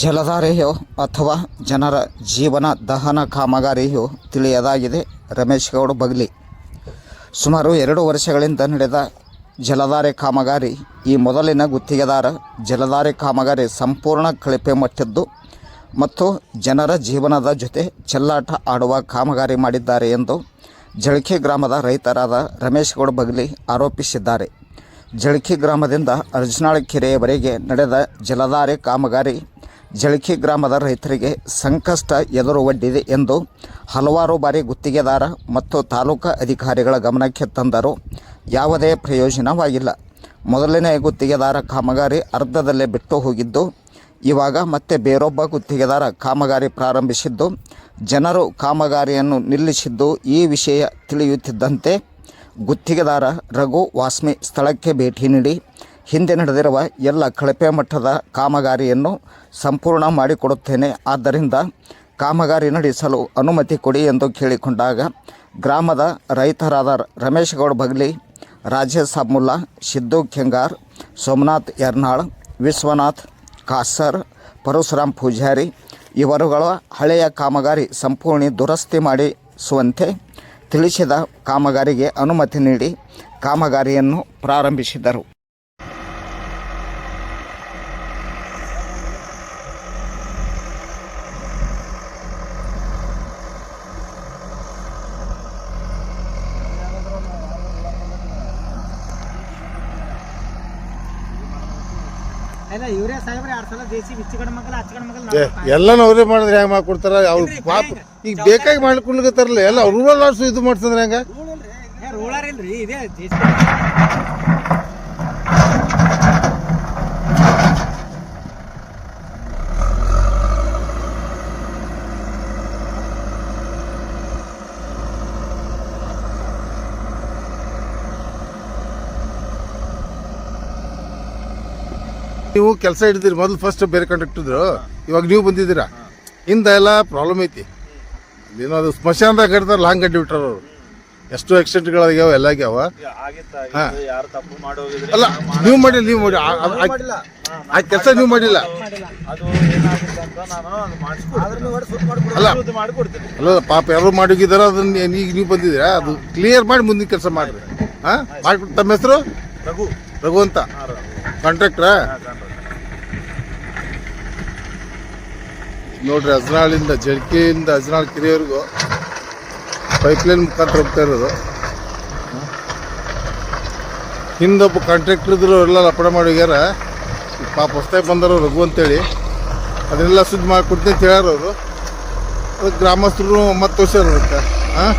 ಜಲಧಾರೆಯೋ ಅಥವಾ ಜನರ ಜೀವನ ದಹನ ಕಾಮಗಾರಿಯೋ ತಿಳಿಯದಾಗಿದೆ ರಮೇಶ್ ಗೌಡ ಬಗ್ಲಿ. ಸುಮಾರು ಎರಡು ವರ್ಷಗಳಿಂದ ನಡೆದ ಜಲಧಾರೆ ಕಾಮಗಾರಿ ಈ ಮೊದಲಿನ ಗುತ್ತಿಗೆದಾರ ಜಲಧಾರೆ ಕಾಮಗಾರಿ ಸಂಪೂರ್ಣ ಕಳಪೆ ಮಟ್ಟಿದ್ದು ಮತ್ತು ಜನರ ಜೀವನದ ಜೊತೆ ಚೆಲ್ಲಾಟ ಆಡುವ ಕಾಮಗಾರಿ ಮಾಡಿದ್ದಾರೆ ಎಂದು ಜಳಕೆ ಗ್ರಾಮದ ರೈತರಾದ ರಮೇಶ್ ಗೌಡ ಬಗ್ಲಿ ಆರೋಪಿಸಿದ್ದಾರೆ. ಜಳಖಿ ಗ್ರಾಮದಿಂದ ಅರ್ಜನಾಳ ಕೆರೆಯವರೆಗೆ ನಡೆದ ಜಲಧಾರೆ ಕಾಮಗಾರಿ ಜಳಕಿ ಗ್ರಾಮದ ರೈತರಿಗೆ ಸಂಕಷ್ಟ ಎದುರು ಒಡ್ಡಿದೆ ಎಂದು ಹಲವಾರು ಬಾರಿ ಗುತ್ತಿಗೆದಾರ ಮತ್ತು ತಾಲೂಕು ಅಧಿಕಾರಿಗಳ ಗಮನಕ್ಕೆ ತಂದರೂ ಯಾವುದೇ ಪ್ರಯೋಜನವಾಗಿಲ್ಲ. ಮೊದಲನೇ ಗುತ್ತಿಗೆದಾರ ಕಾಮಗಾರಿ ಅರ್ಧದಲ್ಲೇ ಬಿಟ್ಟು ಹೋಗಿದ್ದು, ಇವಾಗ ಮತ್ತೆ ಬೇರೊಬ್ಬ ಗುತ್ತಿಗೆದಾರ ಕಾಮಗಾರಿ ಪ್ರಾರಂಭಿಸಿದ್ದು, ಜನರು ಕಾಮಗಾರಿಯನ್ನು ನಿಲ್ಲಿಸಿದ್ದು ಈ ವಿಷಯ ತಿಳಿಯುತ್ತಿದ್ದಂತೆ ಗುತ್ತಿಗೆದಾರ ರಘು ವಾಸ್ಮಿ ಸ್ಥಳಕ್ಕೆ ಭೇಟಿ ನೀಡಿ, ಹಿಂದೆ ನಡೆದಿರುವ ಎಲ್ಲ ಕಳಪೆ ಮಟ್ಟದ ಕಾಮಗಾರಿಯನ್ನು ಸಂಪೂರ್ಣ ಮಾಡಿಕೊಡುತ್ತೇನೆ. ಆದ್ದರಿಂದ ಕಾಮಗಾರಿ ನಡೆಸಲು ಅನುಮತಿ ಕೊಡಿ ಎಂದು ಕೇಳಿಕೊಂಡಾಗ, ಗ್ರಾಮದ ರೈತರಾದ ರಮೇಶ್ ಗೌಡ ಬಗ್ಲಿ, ರಾಜೇಶ್ ಅಬ್ಮುಲ್ಲಾ ಸಿದ್ದು ಕೆಂಗಾರ್, ಸೋಮನಾಥ್ ಯರ್ನಾಳ್ ವಿಶ್ವನಾಥ್ ಕಾಸರ್ ಪರಶುರಾಮ್ ಪೂಜಾರಿ ಇವರುಗಳ ಹಳೆಯ ಕಾಮಗಾರಿ ಸಂಪೂರ್ಣ ದುರಸ್ತಿ ಮಾಡಿಸುವಂತೆ ತಿಳಿಸಿದ ಕಾಮಗಾರಿಗೆ ಅನುಮತಿ ನೀಡಿ ಕಾಮಗಾರಿಯನ್ನು ಪ್ರಾರಂಭಿಸಿದರು. ಎಲ್ಲನೂ ಅವ್ರೇ ಮಾಡಿದ್ರೆ ಹೆಂಗ್ ಮಾಡ್ಕೊಡ್ತಾರ? ಅವ್ರು ಪಾಪ ಈಗ ಬೇಕಾಗಿ ಮಾಡ್ಕೊಳ್ಕತ್ತಾರಲ್ಲ ಎಲ್ಲ ರೂರಲ್ ಆರ್ಟ್ಸ್ ಇದು ಮಾಡ್ತಂದ್ರೆ ಹೆಂಗ? ನೀವು ಕೆಲಸ ಹಿಡಿದಿರಿ ಮೊದಲು ಫಸ್ಟ್ ಬೇರೆ ಕಾಂಟ್ರಾಕ್ಟ್ ಇದ್ರು ಇವಾಗ ನೀವು ಬಂದಿದ್ದೀರಾ? ಹಿಂದೆ ಎಲ್ಲ ಪ್ರಾಬ್ಲಮ್ ಐತಿ. ಏನೋ ಅದು ಸ್ಮಶಾನದಾಗ ಕಟ್ತಾರಲ್ಲ ಹಂಗೆ ಗಡ್ಡಿ ಬಿಟ್ಟರು ಅವರು. ಎಷ್ಟು ಆಕ್ಸಿಡೆಂಟ್ಗಳಾಗ್ಯಾವ ಎಲ್ಲ ಆಗ್ಯಾವ. ಅಲ್ಲ ನೀವು ಮಾಡಿಲ್ಲ. ನೀವು ಮಾಡಿ. ಆ- ಕೆಲಸ ನೀವು ಮಾಡಿಲ್ಲ. ಅಲ್ಲ. ಅಲ್ಲ ಪಾಪ ಯಾರು ಮಾಡೋಗಿದಾರ ಅದನ್ನ ಈಗ ನೀವು ಬಂದಿದ್ದೀರಾ? ಅದು ಕ್ಲಿಯರ್ ಮಾಡಿ ಮುಂದಿನ ಕೆಲಸ ಮಾಡ್ರಿ. ಹಾ? ಮಾಡ್ಬಿಟ್ಟು ತಮ್ಮ ಹೆಸರು? ರಘು. ರಘು ಅಂತ. ಕಾಂಟ್ರಾಕ್ಟ್ರಾ ನೋಡ್ರಿ ಹಜ್ನಾಳಿಂದ ಜಡ್ಕಿಯಿಂದ ಅಜ್ನಾಳ್ ಕಿರಿಯವ್ರಿಗೂ ಪೈಪ್ಲೈನ್ ಮುಖಾಂತರ ಹೋಗ್ತಾ ಇರೋದು. ಹಿಂದೊಬ್ಬ ಕಾಂಟ್ರಾಕ್ಟರ್ ಇದ್ರು ಎಲ್ಲ ಲಪಡ ಮಾಡಿ ಹೋಗ್ಯಾರ ಪಾಪ ಹೊಸ್ತಾಗಿ ಬಂದರು ರಘು ಅಂತೇಳಿ. ಅದನ್ನೆಲ್ಲ ಸುದ್ದಿ ಮಾಡಿಕೊಡ್ತೀನಿ ಅಂತ ಹೇಳ್ಯಾರ ಅವರು ಅದಕ್ಕೆ ಗ್ರಾಮಸ್ಥರು ಮತ್ತೆ ವರ್ಷ ಇರುತ್ತೆ ಹಾಂ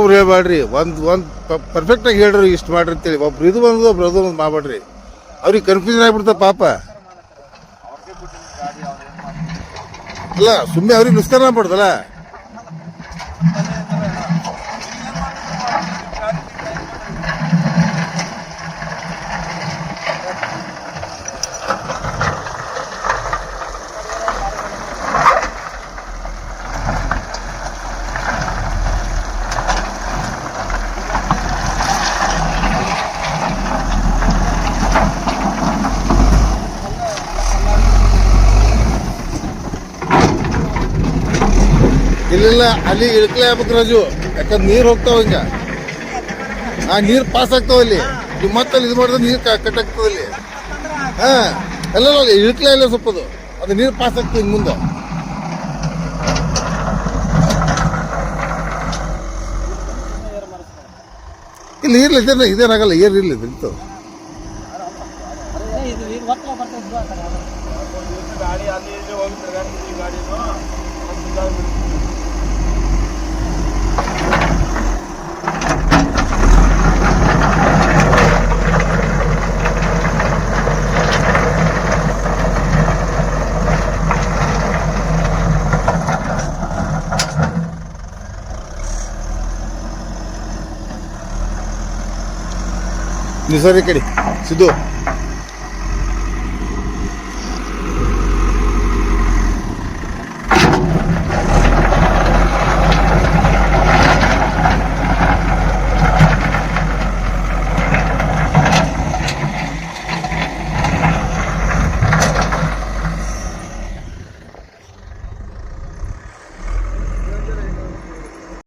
ಅವ್ರು ಹೇಳ್ಬೇಡ್ರಿ ಒಂದು ಒಂದು ಪರ್ಫೆಕ್ಟಾಗಿ ಹೇಳ್ರಿ, ಇಷ್ಟು ಮಾಡ್ರಿ ಅಂತೇಳಿ. ಒಬ್ರು ಇದು ಬಂದು ಒಬ್ರು ಅದು ಒಂದು ಮಾಡ್ಬೇಡ್ರಿ ಅವ್ರಿಗೆ ಕನ್ಫ್ಯೂಷನ್ ಆಗ್ಬಿಡ್ತಾವ ಪಾಪ. ಅಲ್ಲ ಸುಮ್ಮನೆ ಅವ್ರಿಗೆ ನುಸ್ಕಾನ ಆಗ್ಬಿಡ್ದಲ್ಲ ಇಲ್ಲಿಲ್ಲ ಅಲ್ಲಿ ಇಳ್ಕಲೆ ಆಗ್ಬೇಕು ರಾಜು. ಯಾಕಂದ್ರೆ ನೀರು ಹೋಗ್ತಾವ ಹಿಂಗ. ಆ ನೀರು ಪಾಸ್ ಆಗ್ತಾವ ಅಲ್ಲಿ. ನೀವು ಮತ್ತೆ ಅಲ್ಲಿ ಇದು ಮಾಡಿದ್ರೆ ನೀರು ಕಟ್ ಆಗ್ತದೆ ಅಲ್ಲಿ. ಹಾ ಎಲ್ಲ ಇಳಕ್ಲೇ ಇಲ್ಲ ಸ್ವಲ್ಪ ಅದು. ಅದು ನೀರು ಪಾಸ್ ಆಗ್ತದೆ ಹಿಂಗ್ ಮುಂದೆ. ಇಲ್ಲಿ ಇರ್ಲಿ ಇದೇನ ಇದೇನಾಗಲ್ಲ ಏರ್ ಇರ್ಲಿ ಅದು. ಗಾಡಿ. ಅಲ್ಲಿ ನಿಸರಿ ಕಡೆ. ಸಿದ್ದು.